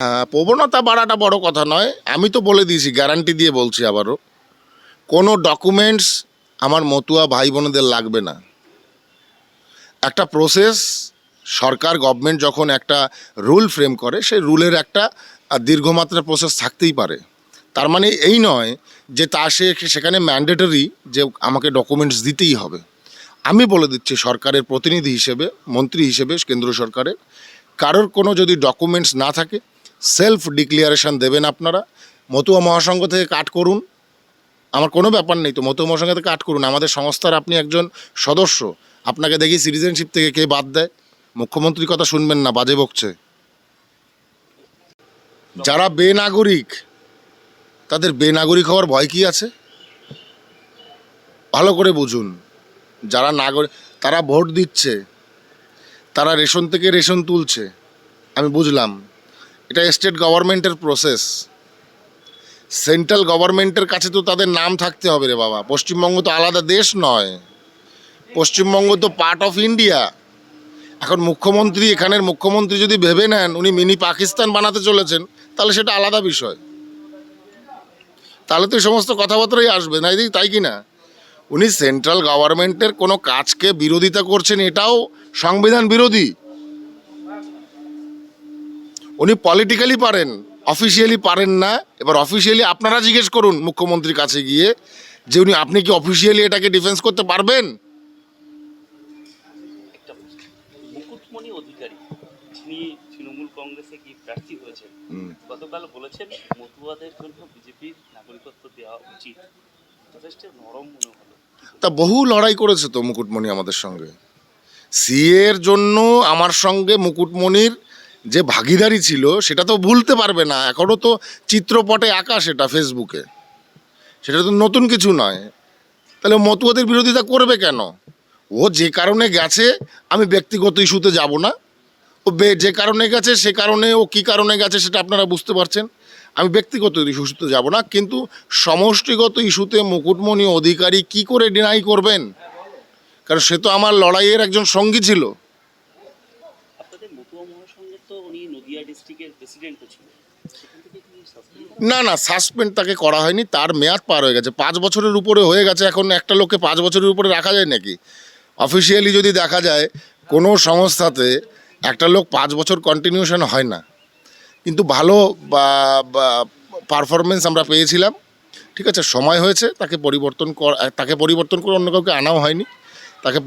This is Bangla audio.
হ্যাঁ প্রবণতা বাড়াটা বড় কথা নয়। আমি তো বলে দিয়েছি গ্যারান্টি দিয়ে বলছি আবারও। কোনো ডকুমেন্টস আমার মতুয়া ভাই বোনেদের লাগবে না। একটা প্রসেস সরকার গভর্নমেন্ট যখন একটা রুল ফ্রেম করে সেই রুলের একটা আহ, দীর্ঘমাত্রার প্রসেস থাকতেই পারে। তার মানে এই নয় যে তা সে সেখানে ম্যান্ডেটরি যে আমাকে ডকুমেন্টস দিতেই হবে। আমি বলে দিচ্ছি সরকারের প্রতিনিধি হিসেবে মন্ত্রী হিসেবে কেন্দ্র সরকারের কারোর কোনো যদি ডকুমেন্টস না থাকে সেলফ ডিক্লিয়ারেশন দেবেন আপনারা। মতুয়া মহাসংঘ থেকে কাট করুন। আমার কোনো ব্যাপার নেই তো, মতুয়া মহাসংঘ থেকে কাট করুন। আমাদের সংস্থার আপনি একজন সদস্য। আপনাকে দেখি সিটিজেনশিপ থেকে কে বাদ দেয়। মুখ্যমন্ত্রীর কথা শুনবেন না, বাজে বকছে। যারা বেনাগরিক, তাদের বেনাগরিক হওয়ার ভয় কি আছে? ভালো করে বুঝুন। যারা নাগরিক তারা ভোট দিচ্ছে। তারা রেশন থেকে রেশন তুলছে। আমি বুঝলাম। এটা স্টেট গভর্নমেন্টের প্রসেস সেন্ট্রাল গভর্নমেন্টের কাছে তো তাদের নাম থাকতে হবে রে বাবা। পশ্চিমবঙ্গ তো আলাদা দেশ নয়। পশ্চিমবঙ্গ তো পার্ট অফ ইন্ডিয়া এখন মুখ্যমন্ত্রী, এখানের মুখ্যমন্ত্রী যদি ভেবে নেন, উনি মিনি পাকিস্তান বানাতে চলেছেন, তাহলে সেটা আলাদা বিষয়। তাহলে তো সমস্ত কথাবার্তাই আসবে, না এদিকে তাই কি না? উনি সেন্ট্রাল গভর্নমেন্টের কোনো কাজকে বিরোধিতা করছেন, এটাও সংবিধান বিরোধী। উনি পলিটিক্যালি পারেন অফিসিয়ালি পারেন না এবার অফিসিয়ালি আপনারা জিজ্ঞেস করুন মুখ্যমন্ত্রীর কাছে গিয়ে যে উনি আপনি কি অফিসিয়ালি এটাকে ডিফেন্স করতে পারবেন? মুকুটমণি অধিকারী যিনি তৃণমূল কংগ্রেসে কি প্রার্থী হয়েছেন। গতকাল বলেছেন মতুয়াদের জন্য বিজেপির নাগরিকত্ব দেওয়া উচিত। যথেষ্ট নরম মনে হলো। তা বহু লড়াই করেছে তো মুকুটমণি আমাদের সঙ্গে। সিএর জন্য আমার সঙ্গে মুকুটমণির যে ভাগিদারি ছিল, সেটা তো ভুলতে পারবে না। এখনও তো চিত্রপটে আঁকা সেটা ফেসবুকে। সেটা তো নতুন কিছু নয়। তাহলে মতুয়াদের বিরোধিতা করবে কেন? ও যে কারণে গেছে, আমি ব্যক্তিগত ইস্যুতে যাব না। ও যে কারণে গেছে, সে কারণে ও কী কারণে গেছে, সেটা আপনারা বুঝতে পারছেন। আমি ব্যক্তিগত ইস্যুতে যাব না, কিন্তু সমষ্টিগত ইস্যুতে মুকুটমণি অধিকারী কি করে ডিনাই করবেন? কারণ সে তো আমার লড়াইয়ের একজন সঙ্গী ছিল। না না সাসপেন্ড তাকে করা হয়নি, তার মেয়াদ পার হয়ে গেছে। পাঁচ বছরের উপরে হয়ে গেছে, এখন একটা লোককে পাঁচ বছরের উপরে রাখা যায় নাকি? অফিসিয়ালি যদি দেখা যায়, কোনো সংস্থাতে একটা লোক পাঁচ বছর কন্টিনিউশন হয় না। কিন্তু ভালো পারফরমেন্স আমরা পেয়েছিলাম, ঠিক আছে? সময় হয়েছে, তাকে পরিবর্তন কর, তাকে পরিবর্তন করে অন্য কাউকে আনাও হয়নি, তাকে